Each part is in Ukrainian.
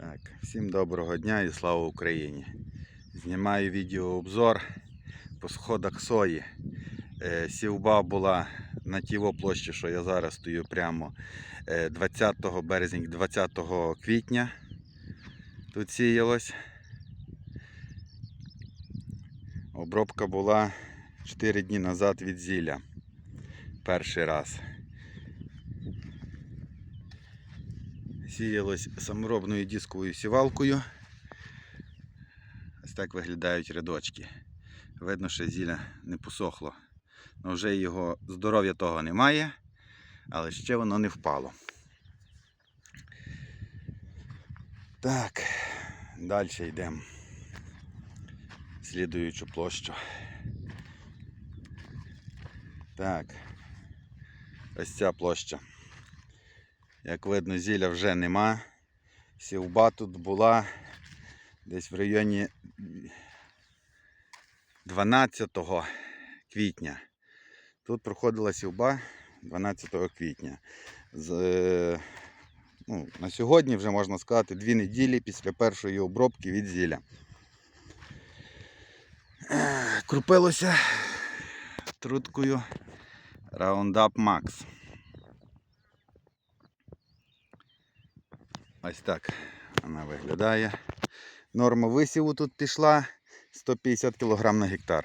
Так, всім доброго дня і слава Україні. Знімаю відеообзор по сходах сої. Е, Сівба була на тіво площі, що я зараз стою прямо е, 20 березня, 20 квітня. Тут сіялось. Обробка була 4 дні назад від зілля. Перший раз. Сіялось саморобною дисковою сівалкою. Ось так виглядають рядочки. Видно, що зілля не посохло. Ну, вже його здоров'я того немає, але ще воно не впало. Так, далі йдемо. Слідуючу площу. Так. Ось ця площа. Як видно, зілля вже нема. Сівба тут була десь в районі 12 квітня. Тут проходила сівба 12 квітня. З, е, ну, на сьогодні вже можна сказати дві неділі після першої обробки від зілля. Е, Крупилося труткою Roundup Max. Ось так вона виглядає. Норма висіву тут пішла 150 кг на гектар.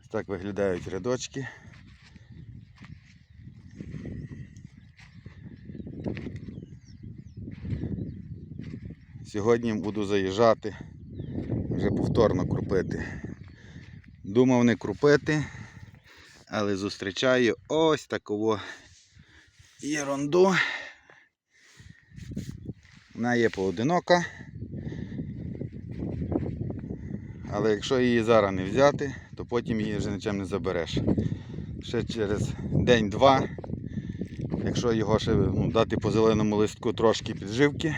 Ось так виглядають рядочки. Сьогодні буду заїжджати, вже повторно крупити. Думав не крупити, але зустрічаю ось таку єрунду. Вона є поодинока. Але якщо її зараз не взяти, то потім її вже нічим не забереш. Ще через день-два, якщо його ще ну, дати по зеленому листку трошки підживки,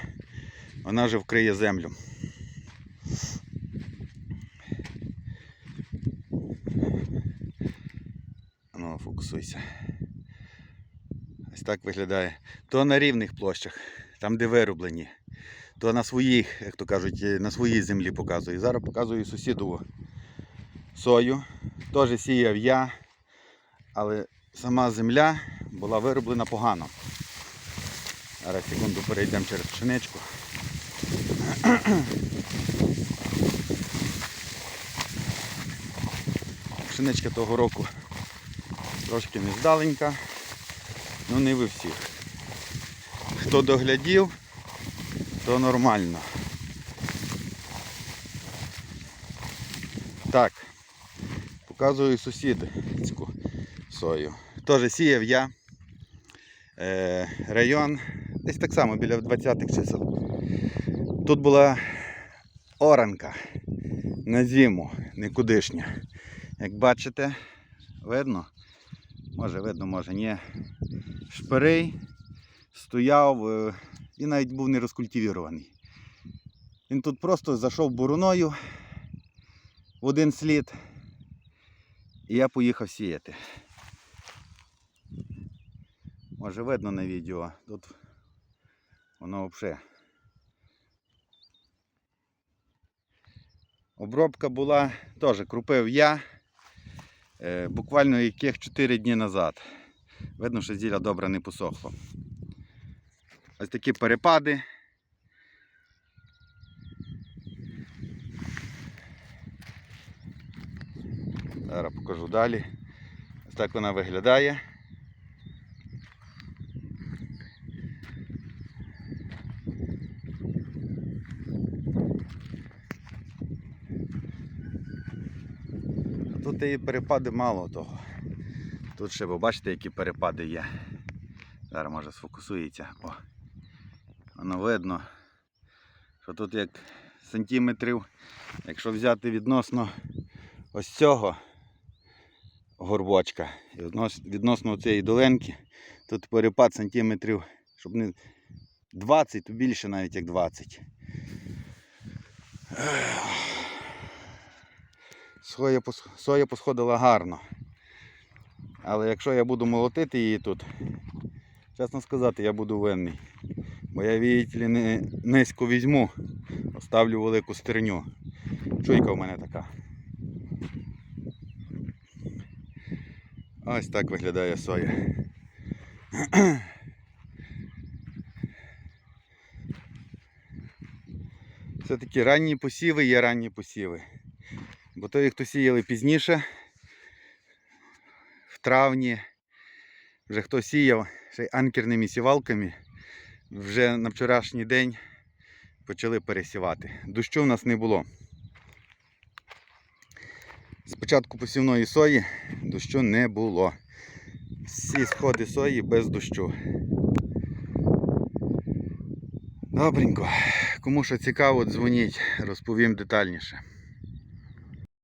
вона вже вкриє землю. Ну. Ось так виглядає. То на рівних площах, там де вироблені, то на своїх, як то кажуть, е, на своїй землі показую. Зараз показую сусідову сою. Теж сіяв я, але сама земля була вироблена погано. Зараз секунду перейдемо через пшеничку. Пшеничка того року трошки нездаленька, ну не ви всіх. Хто доглядів, то нормально. Так, показую сусідську сою. Теж сіяв я. Е, район десь так само біля 20-х чисел. Тут була оранка на зиму, никудишня. Як бачите, видно? Може видно, може ні. Шпирей стояв е, і навіть був не розкультивірований. Він тут просто зайшов буруною в один слід. І я поїхав сіяти. Може видно на відео. Тут воно взагалі. Обробка була теж крупив я. Е, буквально яких 4 дні назад. Видно, що зілля добре не посохло. Ось такі перепади. Зараз покажу далі. Ось так вона виглядає. Тут і перепади мало того. Тут ще ви бачите, які перепади є. Зараз може сфокусується. О. Воно видно, що тут як сантиметрів, якщо взяти відносно ось цього горбочка відносно цієї долинки, тут перепад сантиметрів, щоб не 20, то більше навіть як 20. Соя, соя посходила гарно. Але якщо я буду молотити її тут, чесно сказати, я буду винний. Бо я ли, низько візьму, оставлю велику стерню. Чуйка в мене така. Ось так виглядає соя. Все-таки ранні посіви є ранні посіви. Бо той, хто сіяли пізніше, в травні, вже хто сіяв ще й анкерними сівалками, вже на вчорашній день почали пересівати. Дощу в нас не було. З початку посівної сої дощу не було. Всі сходи сої без дощу. Добренько. Кому що цікаво, дзвоніть, розповім детальніше.